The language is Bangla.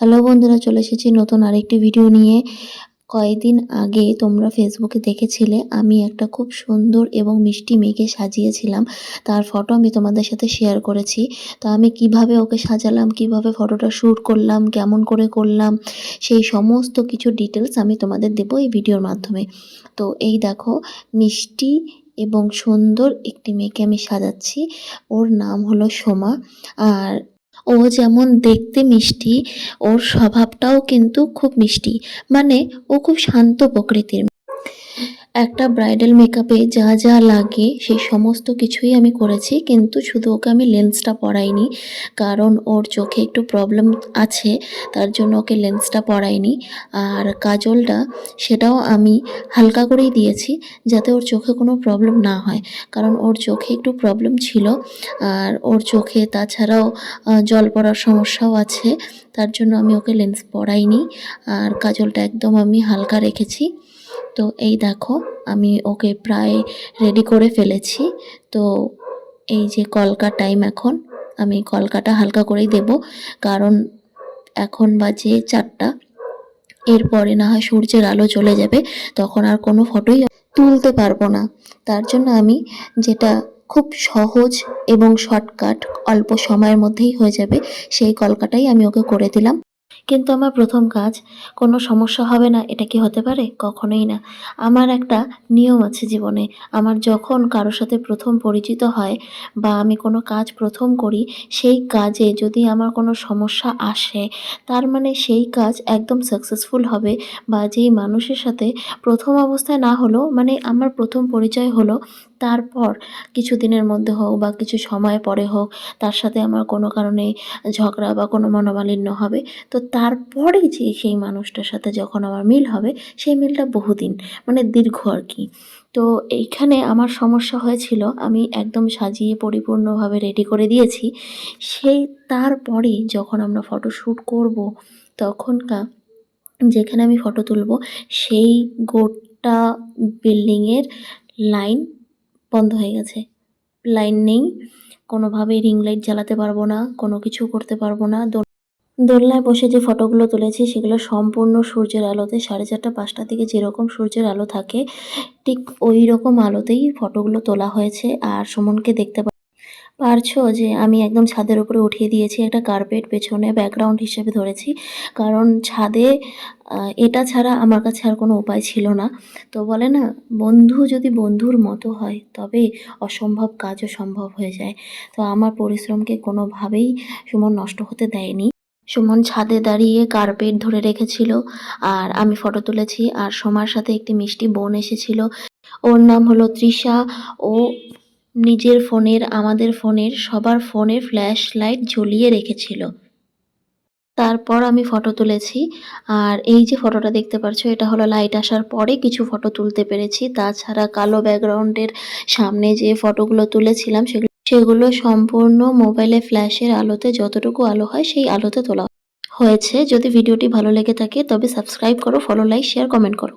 হ্যালো বন্ধুরা, চলে এসেছি নতুন আরেকটি ভিডিও নিয়ে। কয়েকদিন আগে তোমরা ফেসবুকে দেখেছিলে, আমি একটা খুব সুন্দর এবং মিষ্টি মেয়েকে সাজিয়েছিলাম। তার ফটো আমি তোমাদের সাথে শেয়ার করেছি। তো আমি কীভাবে ওকে সাজালাম, কীভাবে ফটোটা শ্যুট করলাম, কেমন করে করলাম, সেই সমস্ত কিছু ডিটেলস আমি তোমাদের দেবো এই ভিডিওর মাধ্যমে। তো এই দেখো, মিষ্টি এবং সুন্দর একটি মেয়েকে আমি সাজাচ্ছি। ওর নাম হলো সোমা। আর ও যেমন দেখতে মিষ্টি ওর স্বভাবটাও কিন্তু খুব মিষ্টি। মানে ও খুব শান্ত প্রকৃতির একটা ব্রাইডাল মেকআপে যা যা লাগে সেই সমস্ত কিছুই আমি করেছি, কিন্তু শুধু ওকে আমি লেন্সটা পরাইনি, কারণ ওর চোখে একটু প্রবলেম আছে, তার জন্য ওকে লেন্সটা পরাইনি। আর কাজলটা, সেটাও আমি হালকা করেই দিয়েছি, যাতে ওর চোখে কোনো প্রবলেম না হয়, কারণ ওর চোখে একটু প্রবলেম ছিল, আর ওর চোখে তাছাড়াও জল পড়ার সমস্যাও আছে, তার জন্য আমি ওকে লেন্স পরাইনি, আর কাজলটা একদম আমি হালকা রেখেছি। তো এই দেখো, আমি ওকে প্রায় রেডি করে ফেলেছি। তো এই যে কলকা টাইম এখন, আমি কলকাটা হালকা করেই দেব। কারণ এখন বাজে চারটা, এরপরে না হয় সূর্যের আলো চলে যাবে, তখন আর কোনো ফটোই তুলতে পারব না। তার জন্য আমি যেটা খুব সহজ এবং শর্টকাট অল্প সময়ের মধ্যেই হয়ে যাবে, সেই কলকাটাই আমি ওকে করে দিলাম। কিন্তু আমার প্রথম কাজ, কোনো সমস্যা হবে না, এটা কি হতে পারে? কখনোই না। আমার একটা নিয়ম আছে জীবনে। আমার যখন কারোর সাথে প্রথম পরিচিত হয় বা আমি কোনো কাজ প্রথম করি, সেই কাজে যদি আমার কোনো সমস্যা আসে, তার মানে সেই কাজ একদম সাকসেসফুল হবে বা যেই মানুষের সাথে প্রথম অবস্থায় না হলো মানে আমার প্রথম পরিচয় হলো, তারপর কিছু দিনের মধ্যে হোক বা কিছু সময় পরে হোক, তার সাথে আমার কোনো কারণে ঝগড়া বা কোনো মনোমালিন্য হবে, তো তারপরে যে সেই মানুষটার সাথে যখন আমার মিল হবে, সেই মিলটা বহুদিন মানে দীর্ঘ আর কি। তো এইখানে আমার সমস্যা হয়েছিল, আমি একদম সাজিয়ে পরিপূর্ণভাবে রেডি করে দিয়েছি। সেই তারপরে যখন আমরা ফটো শ্যুট করব, তখনকার যেখানে আমি ফটো তুলব, সেই গোটা বিল্ডিংয়ের লাইন বন্ধ হয়ে গেছে। লাইন নেই, কোনোভাবেই রিং লাইট জ্বালাতে পারব না, কোনো কিছু করতে পারব না দোলনায় বসে যে ফটোগুলো তুলেছি, সেগুলো সম্পূর্ণ সূর্যের আলোতে। সাড়ে চারটা, পাঁচটার দিকে যেরকম সূর্যের আলো থাকে, ঠিক ওই রকম আলোতেই ফটোগুলো তোলা হয়েছে। আর সুমনকে দেখতে পারছ যে আমি একদম ছাদের উপরে উঠিয়ে দিয়েছি একটা কার্পেট পেছনে ব্যাকগ্রাউন্ড হিসেবে ধরেছি। কারণ ছাদে এটা ছাড়া আমার কাছে আর কোনো উপায় ছিল না। তো বলে না, বন্ধু যদি বন্ধুর মতো হয়, তবে অসম্ভব কাজও সম্ভব হয়ে যায়। তো আমার পরিশ্রমকে কোনোভাবেই সুমন নষ্ট হতে দেয়নি। সুমন ছাদে দাঁড়িয়ে কার্পেট ধরে রেখেছিল আর আমি ফটো তুলেছি আর সোমার সাথে একটি মিষ্টি বোন এসেছিল। ওর নাম হলো তৃষা। ও নিজের ফোনের, আমাদের ফোনের, সবার ফোনে ফ্ল্যাশ লাইট ঝুলিয়ে রেখেছিল। তারপর আমি ফটো তুলেছি আর এই যে ফটোটা দেখতে পাচ্ছ এটা হলো লাইট আসার পরে কিছু ফটো তুলতে পেরেছি। তাছাড়া কালো ব্যাকগ্রাউন্ডের সামনে যে ফটোগুলো তুলেছিলাম, সেগুলো সেগুলো সম্পূর্ণ মোবাইলে ফ্ল্যাশের আলোতে যতটুকু আলো হয় সেই আলোতে তোলা হয়েছে, যদি ভিডিওটি ভালো লেগে থাকে তবে সাবস্ক্রাইব করো ফলো লাইক শেয়ার কমেন্ট করো।